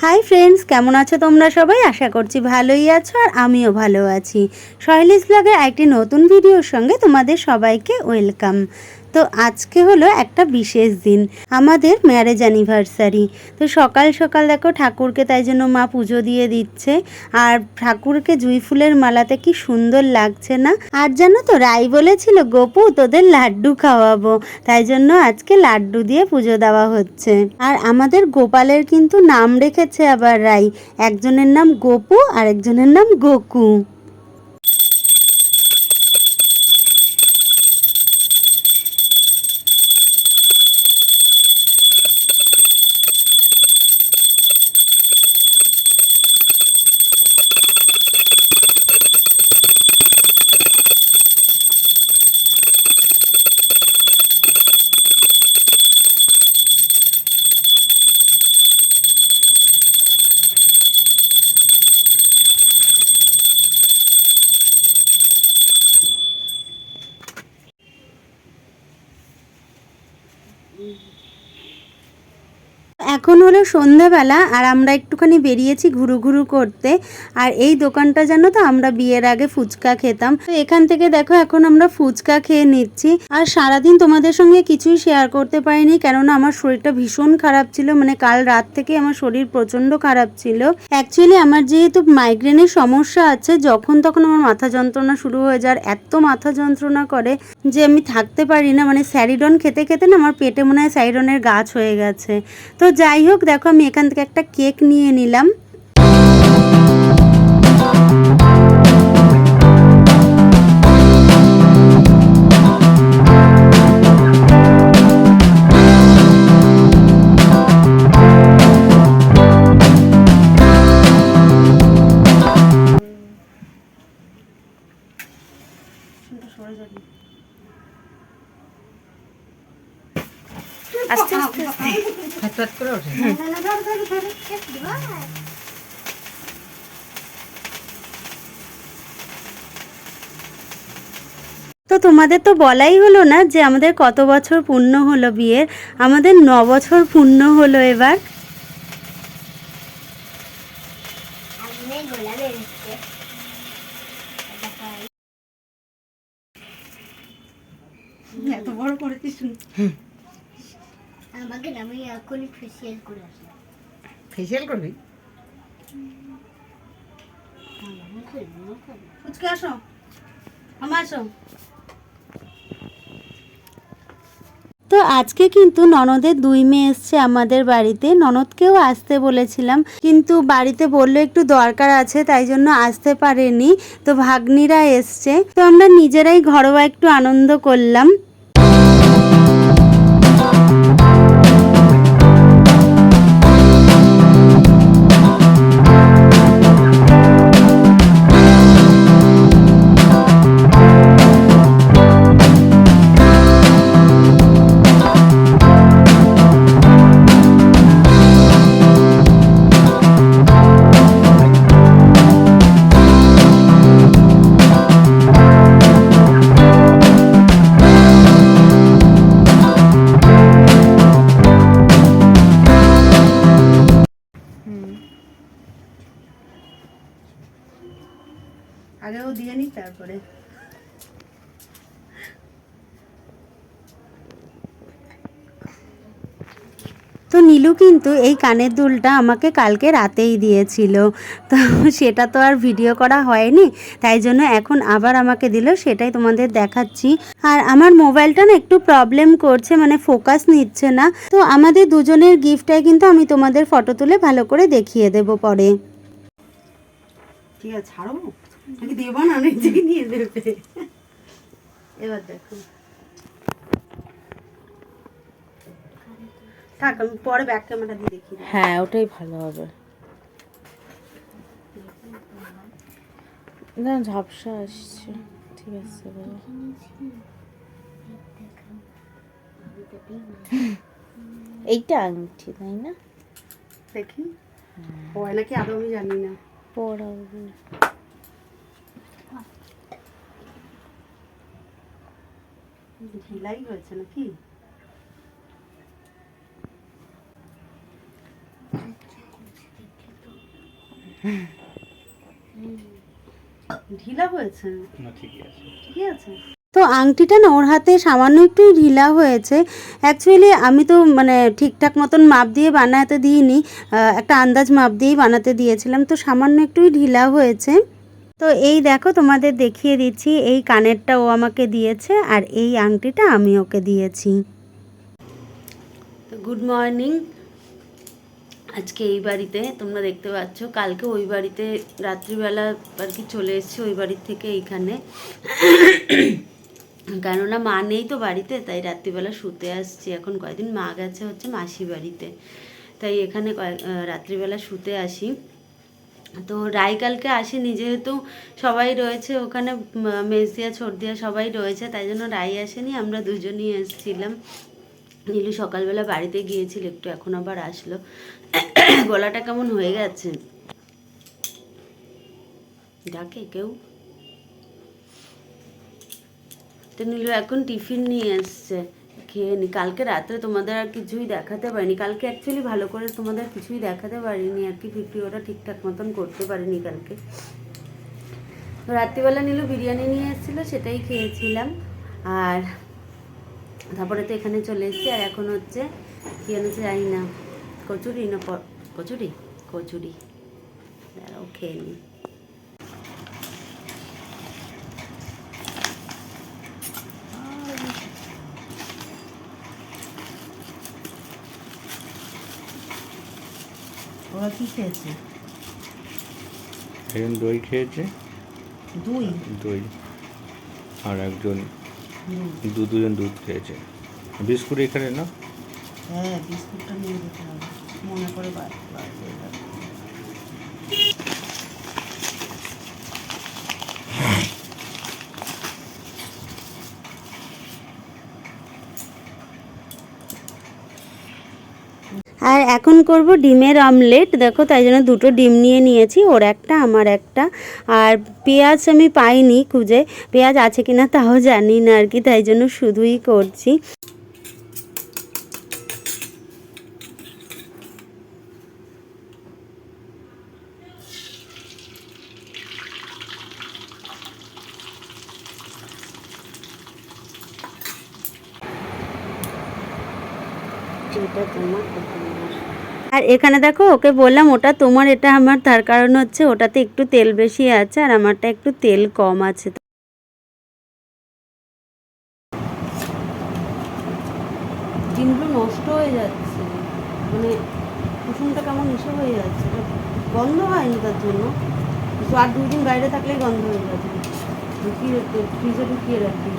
Hi friends কেমন আছো তোমরা সবাই? আশা করছি ভালোই আছো আর আমিও ভালো আছি। সহেলিস ব্লগের একটি নতুন ভিডিওর সঙ্গে তোমাদের সবাইকে ওয়েলকাম তো আজকে হলো একটা বিশেষ দিন, আমাদের ম্যারেজ অ্যানিভার্সারি তো সকাল সকাল দেখো ঠাকুরকে তাই জন্য মা পুজো দিয়ে দিচ্ছে, আর ঠাকুরকে জুই ফুলের মালাতে কি সুন্দর লাগছে না? আর জানো তো রাই বলেছিল, গোপু, তোদের লাড্ডু খাওয়াবো। তাই জন্য আজকে লাড্ডু দিয়ে পুজো দেওয়া হচ্ছে। আর আমাদের গোপালের কিন্তু নাম রেখেছে আবার রাই। একজনের নাম গোপু আর একজনের নাম গোকু। এখন হলো সন্ধ্যাবেলা আর আমরা একটুখানি বেরিয়েছি ঘুরু ঘুরু করতে। আর এই দোকানটা জানো তো, আমরা বিয়ের আগে ফুচকা খেতাম। তো এখান থেকে দেখো, এখন আমরা ফুচকা খেয়ে নিচ্ছি। আর সারাদিন তোমাদের সঙ্গে কিছুই শেয়ার করতে পারিনি, কেননা আমার শরীরটা ভীষণ খারাপ ছিল। মানে কাল রাত থেকে আমার শরীর প্রচণ্ড খারাপ ছিল। অ্যাকচুয়ালি আমার যেহেতু মাইগ্রেনের সমস্যা আছে, যখন তখন আমার মাথা যন্ত্রণা শুরু হয়ে যায়। আর এত মাথা যন্ত্রণা করে যে আমি থাকতে পারি না। মানে স্যারিডন খেতে খেতে না, আমার পেটে মনে হয় স্যারিডনের গাছ হয়ে গেছে। তো যাই হোক দেখো আমি এখান থেকে একটা কেক নিয়ে নিলাম। তো তোমাদের তো বলাই হলো না যে আমাদের কত বছর পূর্ণ হলো বিয়ের? আমাদের ন বছর পূর্ণ হলো এবার। এত বড় করেছিস আমাকে আমি এখনই ফেসিয়াল করে আসি। ফেসিয়াল করবি? ফুচকা আসো। আমার আসো। তো আজকে কিন্তু ননদের দুই মেয়ে এসছে আমাদের বাড়িতে। ননদকেও আসতে বলেছিলাম কিন্তু বাড়িতে বলল একটু দরকার আছে তাই জন্য আসতে পারেনি। তো ভাগ্নিরা এসছে। তো আমরা নিজেরাই ঘরোয়া একটু আনন্দ করলাম। তো নীলু কিন্তু এই কানের দুলটা আমাকে কালকে রাতেই দিয়েছিল। তো সেটা তো আর ভিডিও করা হয়নি, তাই জন্য এখন আবার আমাকে দিল, সেটাই তোমাদের দেখাচ্ছি। আর আমার মোবাইলটা না একটু প্রবলেম করছে মানে ফোকাস নিচ্ছে না। তো আমাদের দুজনের গিফটটাই কিন্তু আমি তোমাদের ফটো তুলে ভালো করে দেখিয়ে দেব পরে। ঠিক আছে, ছাড়ো নাকি দেবো না নিয়ে দেবে এবার দেখো। থাক আমি পরে ব্যাক ক্যামেরা দিয়ে দেখি হ্যাঁ ওটাই ভালো হবে। না ঝাপসা আসছে। ঠিক আছে এইটা আংটি তাই না? দেখি। হয় নাকি আদৌ আমি জানি না। পড়াবো ঢিলাই হয়েছে নাকি? ঢিলা হয়েছে? না ঠিকই আছে। ঠিকই আছে? তো আংটিটা না ওর হাতে সামান্য একটু ঢিলা হয়েছে। অ্যাকচুয়ালি আমি তো মানে ঠিকঠাক মতন মাপ দিয়ে বানাতে দিইনি। একটা আন্দাজ মাপ দিয়েই বানাতে দিয়েছিলাম। তো সামান্য একটুই ঢিলা হয়েছে। তো এই দেখো তোমাদের দেখিয়ে দিচ্ছি। এই কানেরটা ও আমাকে দিয়েছে আর এই আংটিটা আমি ওকে দিয়েছি। তো গুড মর্নিং। আজকে এই বাড়িতে তোমরা দেখতে পাচ্ছ, কালকে ওই বাড়িতে রাত্রিবেলা আর কি চলে এসেছি ওই বাড়ির থেকে এইখানে। কেননা মা নেই তো বাড়িতে, তাই রাত্রিবেলা শুতে আসছি। এখন কয়েকদিন মা গেছে হচ্ছে মাসি বাড়িতে। তাই এখানে রাত্রিবেলা শুতে আসি। তো রাই কালকে আসেনি, যেহেতু সবাই রয়েছে ওখানে মেজদিয়া ছর্দিয়া সবাই রয়েছে, তাই জন্য রাই আসেনি, আমরা দুজনই এসেছিলাম। নীলু সকালবেলা বাড়িতে গিয়েছিল, একটু এখন আবার আসলো। গলাটা কেমন হয়ে গেছে? ডাকে কেউ? তো এখন টিফিন নিয়ে এসছে, খেয়ে নি। কালকে রাত্রে তোমাদের আর কিছুই দেখাতে পারিনি। কালকে অ্যাকচুয়ালি ভালো করে তোমাদের কিছুই দেখাতে পারিনি। আর কি ভিডিওটা ঠিকঠাক মতন করতে পারিনি কালকে। রাত্রিবেলা নীলু বিরিয়ানি নিয়ে এসেছিল, সেটাই খেয়েছিলাম। আর তারপরে তো এখানে চলে এসেছি। আর এখন হচ্ছে, কী এনেছে জানি না। কচুরি না কচুরি? কচুরি। দাঁড়াও খেয়ে নিই ওরা কি খেয়েছে? একজন দই খেয়েছে। দুই? দই। আর একজন দু দুজন দুধ খেয়েছে। বিস্কুট এখানে না? হ্যাঁ বিস্কুটটা নিয়ে যেতে হবে। মনে করে আর এখন করব ডিমের অমলেট। দেখো, তাই জন্য দুটো ডিম নিয়ে নিয়েছি, ওর একটা, আমার একটা। আর পেঁয়াজ আমি পাইনি খুঁজে। পেঁয়াজ আছে কিনা তাও জানি না আর কি, তাই জন্য শুধুই করছি এটা তোমার এটা আমার। আর এখানে দেখো, ওকে বললাম, ওটা তোমার, এটা আমার, তার কারণ হচ্ছে ওটাতে একটু তেল বেশি আছে আর আমারটা একটু তেল কম আছে। ডিমগুলো নষ্ট হয়ে যাচ্ছে। মানে কুসুমটা কেমন ইসে হয়ে যাচ্ছে। গন্ধ হয়নি তার জন্য। আর দুই দিন বাইরে থাকলেই গন্ধ হয়ে যাবে ঢুকিয়ে ফ্রিজে ঢুকিয়ে রাখি।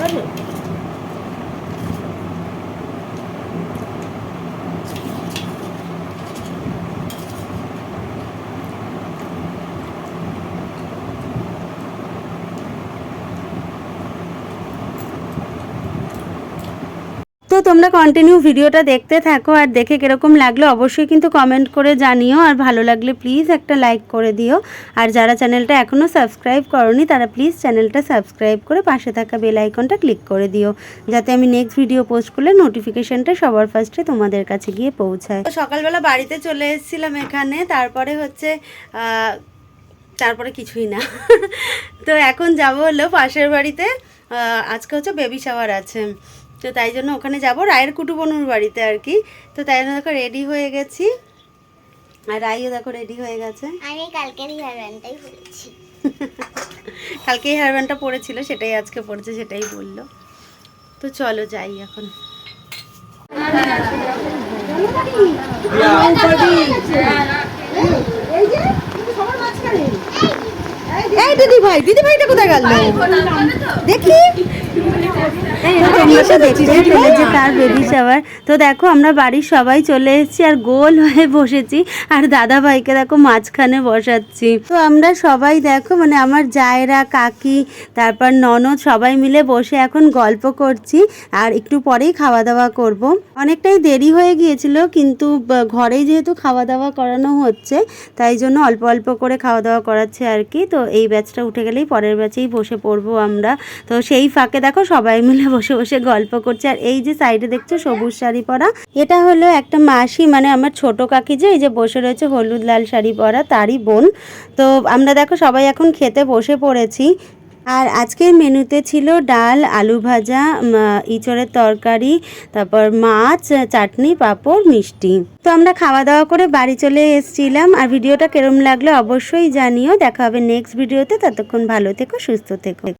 ঠিক আছে তোমরা কন্টিনিউ ভিডিওটা দেখতে থাকো আর দেখে কীরকম লাগল অবশ্যই কিন্তু কমেন্ট করে জানিও আর ভালো লাগলে প্লিজ একটা লাইক করে দিও। আর যারা চ্যানেলটা এখনও সাবস্ক্রাইব করনি, তারা প্লিজ চ্যানেলটা সাবস্ক্রাইব করে পাশে থাকা বেল আইকনটা ক্লিক করে দিও, যাতে আমি নেক্সট ভিডিও পোস্ট করলে নোটিফিকেশানটা সবার ফার্স্টে তোমাদের কাছে গিয়ে পৌঁছায়। সকালবেলা বাড়িতে চলে এসেছিলাম এখানে, তারপরে হচ্ছে তারপরে কিছুই না। তো এখন যাব হলো পাশের বাড়িতে আজকে হচ্ছে বেবি শাওয়ার আছে। তো তাই জন্য ওখানে যাব। রায়ের কুটুবনুর বাড়িতে আর কি। তো তাই জন্য দেখো রেডি হয়ে গেছি। আর রাইও দেখো রেডি হয়ে গেছে। আমি কালকের হেয়ার ব্যান্ডটাই পরেছি। কালকে এই হেয়ার ব্যান্ডটা পরেছিল সেটাই আজকে পরেছে সেটাই বলল। তো চলো যাই এখন। এই দিদি ভাই দিদি ভাইটা কোথায় গেল দেখি তো দেখো আমরা বাড়ির সবাই চলে এসেছি আর গোল হয়ে বসেছি আর দাদা ভাইকে দেখো মাঝখানে বসাচ্ছি তো আমরা সবাই দেখো মানে আমার জায়রা কাকি তারপর ননদ সবাই মিলে বসে এখন গল্প করছি আর একটু পরেই খাওয়া দাওয়া করব অনেকটাই দেরি হয়ে গিয়েছিল কিন্তু ঘরেই যেহেতু খাওয়া দাওয়া করানো হচ্ছে তাই জন্য অল্প অল্প করে খাওয়া দাওয়া করাচ্ছে আর কি তো এই ব্যাচটা উঠে গেলেই পরের ব্যাচেই বসে পড়ব আমরা। তো সেই ফাঁকে দেখো সবাই মিলে বসে বসে গল্প করছে। আর এই যে সাইডে দেখছ সবুজ শাড়ি পরা? এটা হলো একটা মাসি মানে আমার ছোট কাকি যে, এই যে বসে রয়েছে হলুদ লাল শাড়ি পরা, তারই বোন। তো আমরা দেখো সবাই এখন খেতে বসে পড়েছি। আর আজকের মেনুতে ছিল ডাল, আলু ভাজা ইঁচড়ের তরকারি, তারপর মাছ, চাটনি, পাঁপড়, মিষ্টি। তো আমরা খাওয়া দাওয়া করে বাড়ি চলে এসেছিলাম আর ভিডিওটা কেরম লাগল অবশ্যই জানিও। দেখা হবে নেক্সট ভিডিওতে ততক্ষণ ভালো থেকো, সুস্থ থেকো।